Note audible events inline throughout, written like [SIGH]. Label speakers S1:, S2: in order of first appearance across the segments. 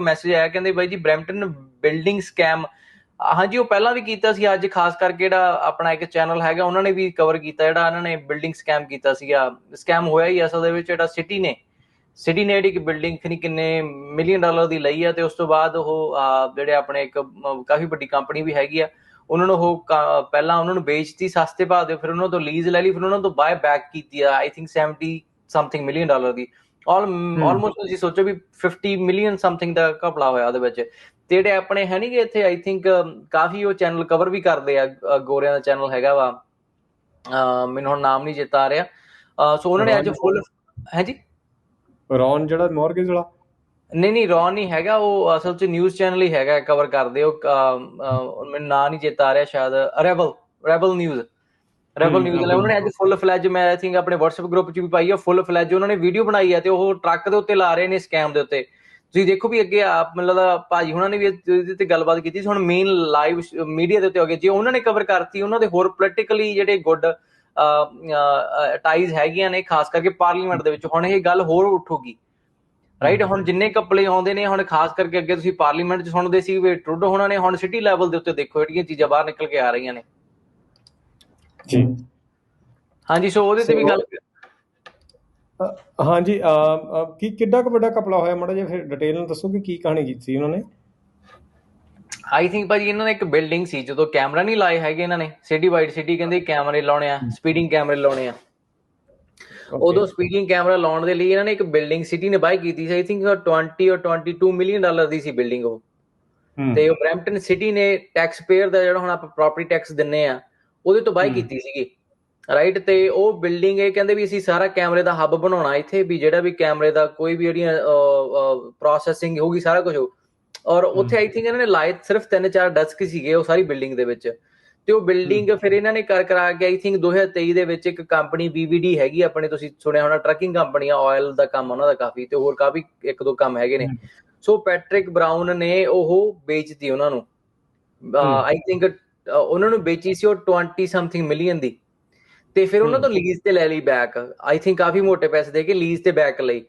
S1: Message ਆਇਆ ਕਹਿੰਦੇ ਬਾਈ ਜੀ ਬ੍ਰੈਂਪਟਨ ਬਿਲਡਿੰਗ ਸਕੈਮ। ਹਾਂਜੀ ਉਹ ਪਹਿਲਾਂ ਵੀ ਕੀਤਾ ਸੀ ਅੱਜ ਖਾਸ ਕਰਕੇ ਜਿਹੜਾ ਆਪਣਾ ਇੱਕ ਚੈਨਲ ਹੈਗਾ ਉਹਨਾਂ ਨੇ ਵੀ ਕਵਰ ਕੀਤਾ ਜਿਹੜਾ ਇਹਨਾਂ ਨੇ ਬਿਲਡਿੰਗ ਸਕੈਮ ਕੀਤਾ ਸੀਗਾ। ਸਕੈਮ ਹੋਇਆ ਹੀ ਅਸਲ ਦੇ ਵਿੱਚ ਜਿਹੜਾ ਸਿਟੀ ਨੇ। ਸਿਟੀ ਨੇ ਜਿਹੜੀ ਬਿਲਡਿੰਗ ਖਨੀ ਕਿੰਨੇ ਮਿਲੀਅਨ ਡਾਲਰ ਦੀ ਲਈ ਆ ਤੇ ਉਸ ਤੋਂ ਬਾਅਦ ਉਹ ਅਹ, ਜਿਹੜੇ ਆਪਣੇ ਇੱਕ ਅਹ, ਕਾਫੀ ਵੱਡੀ ਕੰਪਨੀ ਵੀ ਹੈਗੀ ਆ ਉਹਨਾਂ ਨੂੰ ਉਹ ਕ- ਪਹਿਲਾਂ ਉਹਨਾਂ ਨੂੰ ਵੇਚਤੀ ਸਸਤੇ ਭਾਅ ਦੇ ਫਿਰ ਉਹਨਾਂ ਤੋਂ ਲੀਜ਼ ਲੈ ਲਈ ਫਿਰ ਉਹਨਾਂ ਤੋਂ ਬਾਏ ਬੈਕ ਕੀਤੀ ਆ I think 70 something million dollar the. All almost ਤੁਸੀਂ ਸੋਚੋ ਵੀ 50 ਮਿਲੀਅਨ ਸਮਥਿੰਗ ਦਾ ਘਪਲਾ ਹੋਇਆ ਉਹਦੇ ਵਿੱਚ। ਜਿਹੜੇ ਆਪਣੇ ਹੈ ਨਹੀਂਗੇ ਇੱਥੇ ਆਈ ਥਿੰਕ ਕਾਫੀ ਉਹ ਚੈਨਲ ਕਵਰ ਵੀ ਕਰਦੇ ਆ ਗੋਰਿਆਂ ਦਾ ਚੈਨਲ ਹੈਗਾ ਵਾ। ਮੈਨੂੰ ਹੁਣ ਨਾਮ ਨਹੀਂ ਚੇਤਾ ਆ ਰਿਹਾ। ਸੋ ਉਹਨਾਂ ਨੇ ਅੱਜ ਫੁੱਲ ਹੈ ਜੀ?
S2: ਰੌਨ ਜਿਹੜਾ ਮਾਰਗੇਜ ਵਾਲਾ?
S1: ਨਹੀਂ ਨਹੀਂ ਰੌਨ ਨਹੀਂ ਹੈਗਾ ਉਹ ਅਸਲ 'ਚ ਨਿਊਜ਼ ਚੈਨਲ ਹੀ ਹੈਗਾ ਕਵਰ ਕਰਦੇ। ਉਹ ਮੈਨੂੰ ਨਾਂ ਨਹੀਂ ਚੇਤਾ ਆ ਰਿਹਾ ਸ਼ਾਇਦ rebel rebel news rebel
S2: hmm,
S1: news ਵਾਲੇ ਉਹਨਾਂ ਨੇ ਅੱਜ ਫੁੱਲ ਫਲੈਜ ਮੈਂ ਆਈ ਥਿੰਕ ਆਪਣੇ WhatsApp ਗਰੁੱਪ 'ਚ ਵੀ ਪਾਈ ਆ ਫੁੱਲ ਫਲੈਜ ਉਹਨਾਂ ਨੇ ਵੀਡੀਓ ਬਣਾਈ ਆ ਤੇ ਉਹ ਟਰੱਕ ਦੇ ਉੱਤੇ ਲਾ ਰਹੇ ਨੇ ਸਕੈਮ ਦੇ ਉੱਤੇ। ਤੁਸੀਂ ਦੇਖੋ ਵੀ ਅੱਗੇ ਆਪ ਲੱਗਦਾ ਭਾਜੀ ਹੁਣਾਂ ਨੇ ਵੀ ਇਹਦੇ ਤੇ ਗੱਲਬਾਤ ਕੀਤੀ ਸੀ ਹੁਣ ਮੇਨ ਲਾਈਵ ਮੀਡੀਆ ਦੇ ਉੱਤੇ ਹੋ ਗਏ। ਜੇ ਉਹਨਾਂ ਨੇ ਕਵਰ ਕਰਤੀ ਉਹਨਾਂ ਦੇ ਹੋਰ ਪੋਲੀਟੀਕਲੀ ਜਿਹੜੇ ਗੁੱਡ ਟਾਈਜ਼ ਹੈਗੀਆਂ ਨੇ ਖਾਸ ਕਰਕੇ ਪਾਰਲੀਮੈਂਟ ਦੇ ਵਿੱਚ ਹੁਣ ਇਹ ਗੱਲ ਹੋਰ ਉੱਠੂਗੀ। ਰਾਈਟ ਹੁਣ ਜਿੰਨੇ ਕਪਲੇ ਆਉਂਦੇ ਨੇ ਹੁਣ ਖਾਸ ਕਰਕੇ ਅੱਗੇ ਤੁਸੀਂ ਪਾਰਲੀਮੈਂਟ 'ਚ ਸੁਣਦੇ ਸੀ ਵੀ ਟਰੂਡੋ ਹੋਣਾ ਨੇ ਹੁਣ ਸਿਟੀ ਲੈਵਲ ਦੇ ਉੱਤੇ ਦੇਖੋ ਜਿਹੜੀਆਂ ਚੀਜ਼ਾਂ ਬਾਹਰ ਨਿਕਲ ਕੇ ਆ ਰਹੀਆਂ ਨੇ।
S2: ਜੀ।
S1: ਹਾਂਜੀ ਸੋ ਉਹਦੇ ਤੇ ਵੀ ਗੱਲ
S2: ਹਾਂਜੀ ਕੀ ਕਿੱਡਾ ਕੁ ਵੱਡਾ ਕਪਲਾ ਹੋਇਆ? ਮਾੜਾ ਜਿਹਾ ਫਿਰ ਡਿਟੇਲ ਨਾਲ ਦੱਸੋ ਕਿ ਕੀ ਕਹਾਣੀ ਕੀਤੀ ਸੀ ਉਹਨਾਂ ਨੇ?
S1: ਆਈ ਥਿੰਕ ਭਾਜੀ ਇਹਨਾਂ ਨੇ ਇੱਕ ਬਿਲਡਿੰਗ ਸੀ ਜਦੋਂ ਕੈਮਰਾ ਨਹੀਂ ਲਾਏ ਹੈਗੇ ਇਹਨਾਂ ਨੇ। ਸਿਟੀ ਵਾਈਡ ਸਿਟੀ ਕਹਿੰਦੇ ਕੈਮਰੇ ਲਾਉਣੇ ਆ ਸਪੀਡਿੰਗ ਕੈਮਰੇ ਲਾਉਣੇ ਆ। ਉਦੋਂ ਸਪੀਡਿੰਗ ਕੈਮਰਾ ਲਾਉਣ ਦੇ ਲਈ ਇਹਨਾਂ ਨੇ ਇੱਕ ਬਿਲਡਿੰਗ ਸਿਟੀ ਨੇ ਬਾਈ ਕੀਤੀ ਸੀ। I think 20 or 22 million dollar ਦੀ ਸੀ ਬਿਲਡਿੰਗ ਉਹ। ਤੇ ਉਹ ਬ੍ਰੈਂਪਟਨ ਸਿਟੀ ਨੇ ਟੈਕਸ ਪੇਅਰ ਦਾ ਜਿਹੜਾ ਹੁਣ ਆਪਾਂ ਪ੍ਰਾਪਰਟੀ ਟੈਕਸ ਦਿੰਨੇ ਆ ਉਹਦੇ ਤੋਂ ਬਾਈ। ਕੀਤੀ ਸੀਗੀ ਰਾਈਟ ਤੇ ਉਹ ਬਿਲਡਿੰਗ ਇਹ ਕਹਿੰਦੇ ਵੀ ਅਸੀਂ ਸਾਰਾ ਕੈਮਰੇ ਦਾ ਹੱਬ ਬਣਾਉਣਾ ਇੱਥੇ ਵੀ ਜਿਹੜਾ ਵੀ ਕੈਮਰੇ ਦਾ ਕੋਈ ਵੀ ਜਿਹੜੀਆਂ ਪ੍ਰੋਸੈਸਿੰਗ ਹੋਊਗੀ ਸਾਰਾ ਕੁਝ ਹੋ ਔਰ ਉੱਥੇ ਆਈ ਥਿੰਕ ਇਹਨਾਂ ਨੇ ਲਾਏ ਸਿਰਫ ਤਿੰਨ ਚਾਰ ਡੈਸਕ ਸੀਗੇ ਉਹ ਸਾਰੀ ਬਿਲਡਿੰਗ ਦੇ ਵਿੱਚ। ਤੇ ਉਹ ਬਿਲਡਿੰਗ ਫਿਰ ਇਹਨਾਂ ਨੇ ਕਰ ਕਰਾ ਕੇ ਆਈ ਥਿੰਕ 2023 ਦੇ ਵਿੱਚ ਇੱਕ ਕੰਪਨੀ BVD ਹੈਗੀ ਆਪਣੇ ਤੁਸੀਂ ਸੁਣਿਆ ਹੋਣਾ ਟਰੱਕਿੰਗ ਕੰਪਨੀ ਆ ਆਇਲ ਦਾ ਕੰਮ ਉਹਨਾਂ ਦਾ ਕਾਫੀ ਤੇ ਹੋਰ ਕਾਫੀ ਇੱਕ ਦੋ ਕੰਮ ਹੈਗੇ ਨੇ। ਸੋ ਪੈਟ੍ਰਿਕ ਬ੍ਰਾਊਨ ਨੇ ਉਹ ਵੇਚਤੀ ਉਹਨਾਂ ਨੂੰ। ਆਈ ਥਿੰਕ ਉਹਨਾਂ ਨੂੰ ਵੇਚੀ ਸੀ ਉਹ 20 ਸਮਥਿੰਗ ਮਿਲੀਅਨ ਦੀ। ਤੇ ਫਿਰ ਉਹਨਾਂ। ਤੋਂ ਲੀਜ਼ ਤੇ ਲੈ ਲਈ ਬੈਕ ਆਈ ਥਿੰਕ ਕਾਫੀ ਮੋਟੇ ਪੈਸੇ ਦੇ ਕੇ ਲੀਜ਼ ਤੇ ਬੈਕ ਲਈ।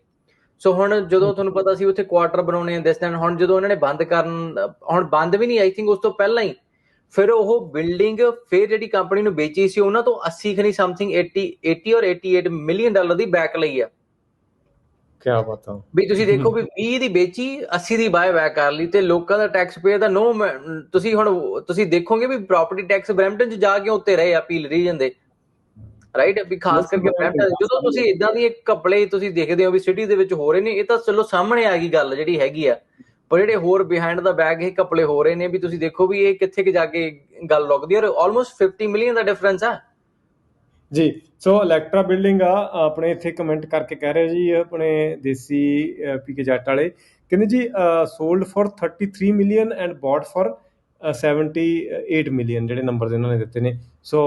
S1: ਸੋ ਹੁਣ ਜਦੋਂ ਤੁਹਾਨੂੰ ਪਤਾ ਸੀ ਉੱਥੇ ਕੁਆਟਰ ਬਣਾਉਣੇ ਆ ਦਿਸ ਦਿਨ ਹੁਣ ਜਦੋਂ ਉਹਨਾਂ ਨੇ ਬੰਦ ਕਰਨ ਹੁਣ ਬੰਦ ਵੀ ਨਹੀਂ ਆਈ ਥਿੰਕ ਉਸ ਤੋਂ ਪਹਿਲਾਂ ਹੀ। ਫਿਰ ਉਹ ਬਿਲਡਿੰਗ ਫਿਰ ਜਿਹੜੀ ਕੰਪਨੀ ਨੂੰ ਵੇਚੀ ਸੀ ਉਹਨਾਂ ਤੋਂ 80 ਖਨੀ ਸਮਥਿੰਗ 80 80 ਔਰ 88 ਮਿਲੀਅਨ ਡਾਲਰ ਦੀ ਬੈਕ ਲਈ ਆ।
S2: ਕੀ ਆ।
S1: ਵੀ ਤੁਸੀਂ ਦੇਖੋ ਵੀ 20 ਦੀ ਵੇਚੀ 80 ਦੀ ਬਾਏ ਬੈਕ ਕਰ ਲਈ ਤੇ ਲੋਕਾਂ ਦਾ ਟੈਕਸ ਪੇ ਦਾ ਨੋ ਤੁਸੀਂ ਹੁਣ ਤੁਸੀਂ ਦੇਖੋਗੇ ਵੀ ਪ੍ਰਾਪਰਟੀ ਟੈਕਸ ਬ੍ਰੈਂਪਟਨ ਚ ਜਾ ਕੇ ਉੱਤੇ ਰਹੇ ਅਪੀਲ ਰੀਜਨ ਦੇ। ਰਾਈਟ ਵੀ ਖਾਸ ਕਰਕੇ ਬ੍ਰੈਂਪਟਨ ਜਦੋਂ ਤੁਸੀਂ ਇਦਾਂ ਦੀ ਇੱਕ ਕਪੜੇ ਤੁਸੀਂ ਦੇਖਦੇ ਹੋ ਵੀ ਸਿਟੀ ਦੇ ਵਿੱਚ ਹੋ ਰਹੇ ਨੇ ਇਹ ਤਾਂ ਚਲੋ ਸਾਹਮਣੇ ਆ ਗਈ ਗੱਲ ਜਿਹੜੀ ਹੈਗੀ ਆ। ਪਰ ਜਿਹੜੇ ਹੋਰ ਬਿਹਾਈਂਡ ਦਾ ਬੈਗ ਇਹ ਕਪੜੇ ਹੋ ਰਹੇ ਨੇ ਵੀ ਤੁਸੀਂ ਦੇਖੋ ਵੀ ਇਹ ਕਿੱਥੇ ਕਿ ਜਾ ਕੇ ਗੱਲ ਲੁਕਦੀ ਔਰ ਆਲਮੋਸਟ 50 ਮਿਲੀਅਨ ਦਾ ਡਿਫਰੈਂਸ ਆ।
S2: ਜੀ ਸੋ ਇਲੈਕਟਰਾ ਬਿਲਡਿੰਗ ਆ ਆਪਣੇ ਇੱਥੇ ਕਮੈਂਟ ਕਰਕੇ ਕਹਿ ਰਹੇ ਜੀ ਆਪਣੇ ਦੇਸੀ ਪੀਕੇ ਜੱਟ ਵਾਲੇ। ਕਹਿੰਦੇ ਜੀ sold for 33 million and bought for 78 million ਜਿਹੜੇ ਨੰਬਰਸ ਇਹਨਾਂ ਨੇ ਦਿੱਤੇ ਨੇ। ਸੋ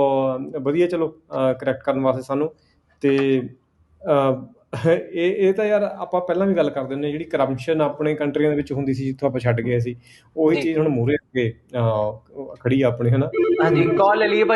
S2: ਵਧੀਆ ਚਲੋ ਕਰੈਕਟ ਕਰਨ ਵਾਸਤੇ ਸਾਨੂੰ। ਤੇ [LAUGHS] ਇਹ ਇਹ ਤਾਂ ਯਾਰ ਆਪਾਂ ਪਹਿਲਾਂ ਵੀ ਗੱਲ ਕਰਦੇ ਹੁੰਦੇ ਜਿਹੜੀ ਕਰਪਸ਼ਨ ਆਪਣੇ ਕੰਟਰੀਆਂ ਦੇ ਵਿੱਚ ਹੁੰਦੀ ਸੀ ਜਿੱਥੋਂ ਆਪਾਂ ਛੱਡ ਗਏ ਸੀ ਉਹੀ। ਚੀਜ਼ ਹੁਣ ਮੂਹਰੇ ਅੱਗੇ ਖੜੀ ਆ ਆਪਣੇ ਹਨਾ?
S1: ਹਾਂਜੀ ਕਾਲ ਲੈ ਲਈਏ ਭਾਜੀ।